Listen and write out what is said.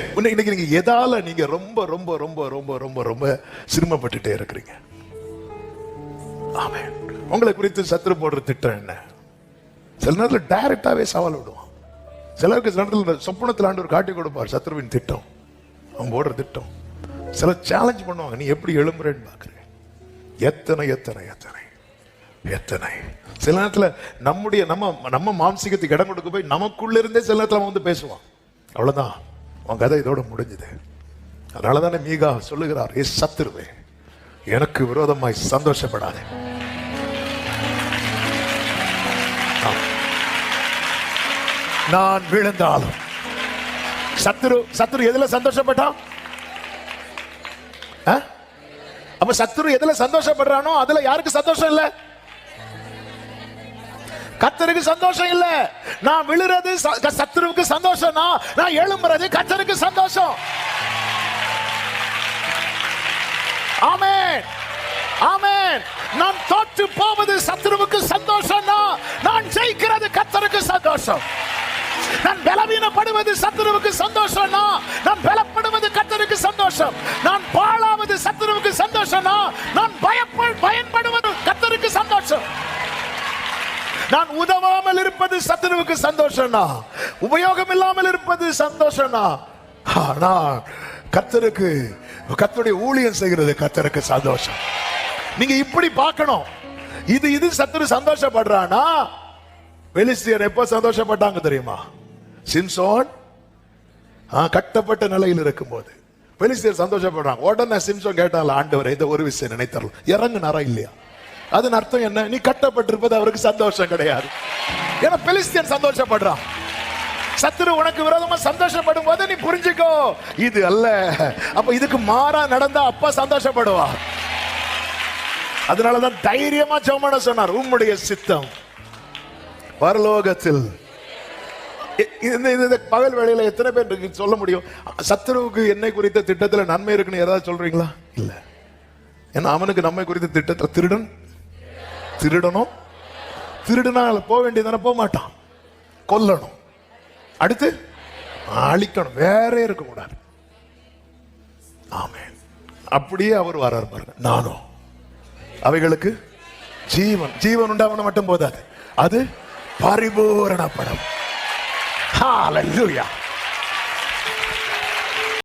இன்னைக்கு நீங்க எதால நீங்க ரொம்ப ரொம்ப ரொம்ப ரொம்ப ரொம்ப ரொம்ப சிரமப்பட்டுட்டே இருக்கிறீங்க. ஆமே உங்களை குறித்து சத்துரு போடுற திட்டம் என்ன? சில நேரத்தில் டைரக்டாவே சவால் விடுவான். சிலருக்கு சில நேரத்தில் சொப்பனத்தில் ஆண்டவர் காட்டி கொடுப்பார் சத்ருவின் திட்டம். அவன் போடுற திட்டம். சில சேலஞ்ச் பண்ணுவாங்க. நீ எப்படி எழும்புறேன்னு பாக்குறேன் எத்தனை எத்தனை எத்தனை? எத்தனை? சில நேரத்துல நம்முடைய நம்ம நம்ம மாம்சிகத்துக்கு இடம் கொடுக்க போய் நமக்குள்ள இருந்தே சில நேரத்துல அவன் வந்து பேசுவான். அவ்வளவுதான். உன் கதை இதோட முடிஞ்சுது. அதனால தானே மீகா சொல்லுகிறார் ஏ சத்துருவே எனக்கு விரோதமாய் சந்தோஷப்படாதே. நான் விழுந்தாலும் சத்துரு சத்துரு எதுல சந்தோஷப்பட்டான் அப்ப சத்துரு எதுல சந்தோஷப்படுறானோ அதுல யாருக்கு சந்தோஷம் இல்ல? கத்தருக்கு சந்தோஷம் இல்ல. நான் விழுறது சத்துருவுக்கு சந்தோஷம் நான் எழும்புறது கத்தருக்கு சந்தோஷம். ஆமேன். ஆமேன். நான் தோற்று போவது சத்துருவுக்கு சந்தோஷம் நான் ஜெயிக்கிறது கத்தருக்கு சந்தோஷம். நான் பலவீனப்படுவது சத்துருவுக்கு சந்தோஷம் நான் பலப்படுவது கத்தருக்கு சந்தோஷம். நான் நான் உதவாமல் இருப்பது சத்துருவுக்கு சந்தோஷம்னா உபயோகம் இல்லாமல் இருப்பது சந்தோஷம்னா. ஆனா கத்தருக்கு கத்தருடைய ஊழியம் செய்கிறது கத்தருக்கு சந்தோஷம். நீங்க இப்படி பார்க்கணும். இது இது சத்துரு சந்தோஷப்படுறானா? பெலிஸ்தியர் எப்ப சந்தோஷப்பட்டாங்க தெரியுமா? சிம்சோன் ஆ, கட்டப்பட்ட நிலையில் இருக்கும்போது. பெலிஸ்தியர் சந்தோஷப்படுறாங்க. உடனே சிம்சோன் கேட்டால ஆண்டவர் இந்த ஒரு விஷயம் நினைத்தரலாம். இறங்குனாரா இல்லையா? அதன் அர்த்தம் என்ன? நீ கட்டப்பட்டிருப்பது அவருக்கு சந்தோஷம் கிடையாது. ஏன்னா பெலிஸ்தியன் சந்தோஷப்படுறான் சத்துரு உனக்கு விரோதமா சந்தோஷப்படும் போது நீ புரிஞ்சுக்கோ. இது அல்ல. அப்ப இதுக்கு மாறா நடந்தா அப்பா சந்தோஷப்படுவா. அதனாலதான் தைரியமா சோமான சொன்னார். உம்முடைய சித்தம். பரலோகத்தில். இந்த இந்த- பகல் வேளையில எத்தனை பேர் இருக்கு? சொல்ல முடியும். சத்துருவுக்கு என்னை குறித்த திட்டத்துல நன்மை இருக்குன்னு ஏதாவது சொல்றீங்களா? இல்ல. ஏன்னா அவனுக்கு நம்மை குறித்த திட்டத்தை திருடன் திருடணும். திருடினால போக வேண்டியதானே போக மாட்டான். கொல்லணும். அடுத்து அழிக்கணும். வேற இருக்கக்கூடாது. ஆமே அப்படியே அவர் வரார் பாருங்க. நானும். அவைகளுக்கு ஜீவன் ஜீவன் உண்டாவன மட்டும் போதாது. அது பரிபூரணப்படும் ஹாலூயா